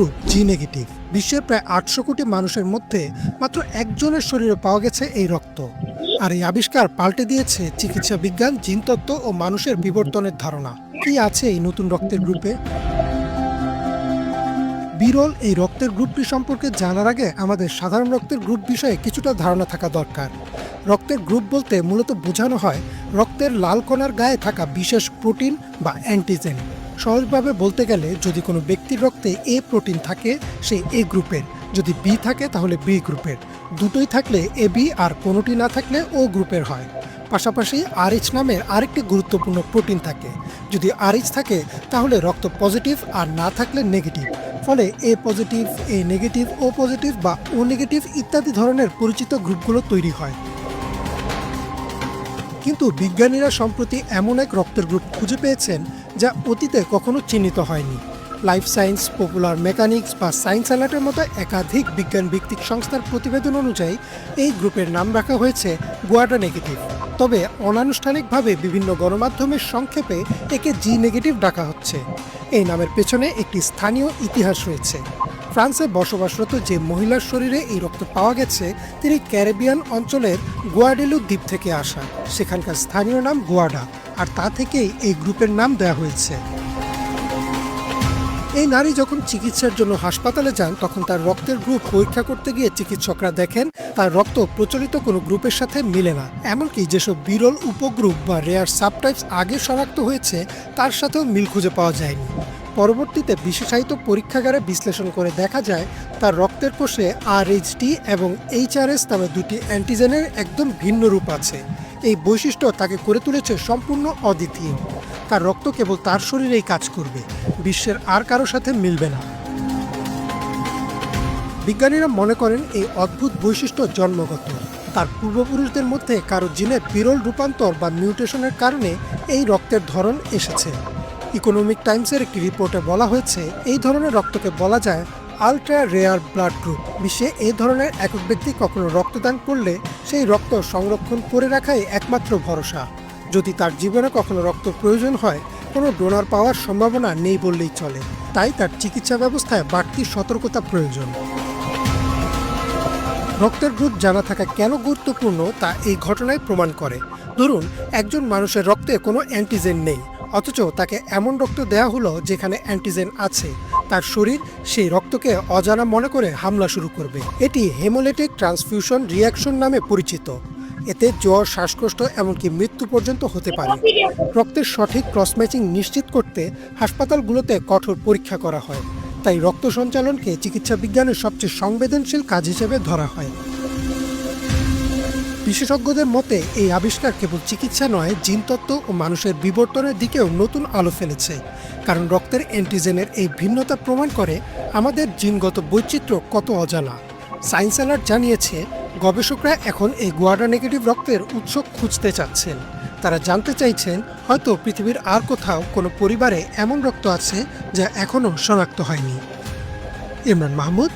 Group জি negative বিশ্বের প্রায় আটশো কোটি মানুষের মধ্যে মাত্র একজনের শরীরে পাওয়া গেছে এই রক্ত। আর এই আবিষ্কার পাল্টে দিয়েছে চিকিৎসা বিজ্ঞান, জিনতত্ত্ব ও মানুষের বিবর্তনের ধারণা। কি আছে এই নতুন রক্তের গ্রুপে? বিরল এই রক্তের গ্রুপটি সম্পর্কে জানার আগে আমাদের সাধারণ রক্তের গ্রুপ বিষয়ে কিছুটা ধারণা থাকা দরকার। রক্তের গ্রুপ বলতে মূলত বোঝানো হয় রক্তের লাল কণার গায়ে থাকা বিশেষ প্রোটিন বা অ্যান্টিজেন। সহজভাবে বলতে গেলে যদি কোনো ব্যক্তির রক্তে এ প্রোটিন থাকে, সে এ গ্রুপের। যদি বি থাকে, তাহলে বি গ্রুপের। দুটোই থাকলে এ, বি আর কোনোটি না থাকলে ও গ্রুপের হয়। পাশাপাশি আরএইচ নামের আরেকটি গুরুত্বপূর্ণ প্রোটিন থাকে। যদি আরএইচ থাকে, তাহলে রক্ত পজিটিভ আর না থাকলে নেগেটিভ। ফলে A positive, A negative, O positive বা ও নেগেটিভ ইত্যাদি ধরনের পরিচিত গ্রুপগুলো তৈরি হয়। কিন্তু বিজ্ঞানীরা সম্প্রতি এমন এক রক্তের গ্রুপ খুঁজে পেয়েছেন যা অতীতে কখনো চিহ্নিত হয়নি। লাইফ সায়েন্স পপুলার মেকানিক্স বা সায়েন্স অ্যালার্টের মতো একাধিক বিজ্ঞান ভিত্তিক সংস্থার প্রতিবেদন অনুযায়ী এই গ্রুপের নাম রাখা হয়েছে গুয়াডা নেগেটিভ তবে অনানুষ্ঠানিকভাবে বিভিন্ন গণমাধ্যমের সংক্ষেপে একে জি নেগেটিভ ডাকা হচ্ছে। এই নামের পেছনে একটি স্থানীয় ইতিহাস রয়েছে। ফ্রান্সে বসবাসরত যে মহিলার শরীরে এই রক্ত পাওয়া গেছে, তিনি ক্যারিবিয়ান অঞ্চলের গোয়াডেলু দ্বীপ থেকে আসা। সেখানকার স্থানীয় নাম গোয়াডা, আর তা থেকেই এই গ্রুপের নাম দেওয়া হয়েছে। এই নারী যখন চিকিৎসার জন্য হাসপাতালে যান, তখন তার রক্তের গ্রুপ পরীক্ষা করতে গিয়ে চিকিৎসকরা দেখেন, তার রক্ত প্রচলিত কোনো গ্রুপের সাথে মিলে না। এমনকি যেসব বিরল উপগ্রুপ বা রেয়ার সাবটাইপস আগে শনাক্ত হয়েছে, তার সাথেও মিল খুঁজে পাওয়া যায়নি। পরবর্তীতে বিশেষায়িত পরীক্ষাগারে বিশ্লেষণ করে দেখা যায়, তার রক্তের কোষে আরএইচটি এবং এইচআরএস নামে দুটি অ্যান্টিজেনের একদম ভিন্ন রূপ আছে। এই বৈশিষ্ট্য তাকে করে তুলেছে সম্পূর্ণ অদ্বিতীয়। তার রক্ত কেবল তার শরীরেই কাজ করবে, বিশ্বের আর কারও সাথে মিলবে না। বিজ্ঞানীরা মনে করেন এই অদ্ভুত বৈশিষ্ট্য জন্মগত। তার পূর্বপুরুষদের মধ্যে কারও জিনে বিরল রূপান্তর বা মিউটেশনের কারণে এই রক্তের ধরন এসেছে। ইকোনমিক টাইমসের একটি রিপোর্টে বলা হয়েছে, এই ধরনের রক্তকে বলা যায় আলট্রা রেয়ার ব্লাড গ্রুপ। বিশ্বে এই ধরনের একক ব্যক্তি কখনো রক্তদান করলে সেই রক্ত সংরক্ষণ করে রাখাই একমাত্র ভরসা। যদি তার জীবনে কখনো রক্ত প্রয়োজন হয়, কোনো ডোনার পাওয়ার সম্ভাবনা নেই বললেই চলে। তাই তার চিকিৎসা ব্যবস্থায় বাড়তি সতর্কতা প্রয়োজন। রক্তের গ্রুপ জানা থাকা কেন গুরুত্বপূর্ণ তা এই ঘটনায় প্রমাণ করে। ধরুন, একজন মানুষের রক্তে কোনো অ্যান্টিজেন নেই। অথচ তাকে এমন রক্ত দেওয়া হলো যেখানে অ্যান্টিজেন আছে। তার শরীর সেই রক্তকে অজানা মনে করে হামলা শুরু করবে। এটি হেমোলেটিক ট্রান্সফিউশন রিয়াকশন নামে পরিচিত। এতে জ্বর, শ্বাসকষ্ট, এমনকি মৃত্যু পর্যন্ত হতে পারে। রক্তের সঠিক ক্রস ম্যাচিং নিশ্চিত করতে হাসপাতালগুলোতে কঠোর পরীক্ষা করা হয়। তাই রক্ত সঞ্চালনকে চিকিৎসা বিজ্ঞানের সবচেয়ে সংবেদনশীল কাজ হিসেবে ধরা হয়। বিশেষজ্ঞদের মতে, এই আবিষ্কার কেবল চিকিৎসা নয়, জিনতত্ত্ব ও মানুষের বিবর্তনের দিকেও নতুন আলো ফেলেছে। কারণ রক্তের অ্যান্টিজেনের এই ভিন্নতা প্রমাণ করে আমাদের জিনগত বৈচিত্র্য কত অজানা। সায়েন্স অ্যালার্ট জানিয়েছে, গবেষকরা এখন এই গোয়াডা নেগেটিভ রক্তের উৎস খুঁজতে চাচ্ছেন। তারা জানতে চাইছেন, হয়তো পৃথিবীর আর কোথাও কোনো পরিবারে এমন রক্ত আছে যা এখনও শনাক্ত হয়নি। ইমরান মাহমুদ